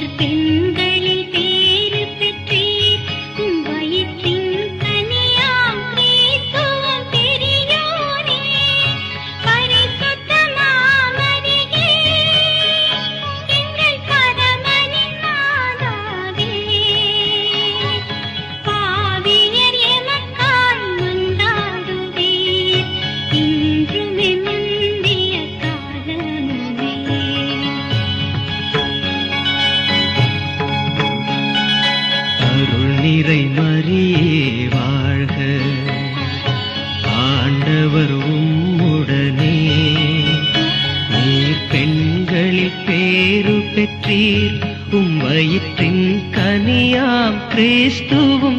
decirte இறை மறியே வாழ்க. ஆண்டவர் உம்முடனே. நீர் பெண்களில் பேரு பெற்றீர். உம் வயிற்றின் கனியாம் கிறிஸ்துவும்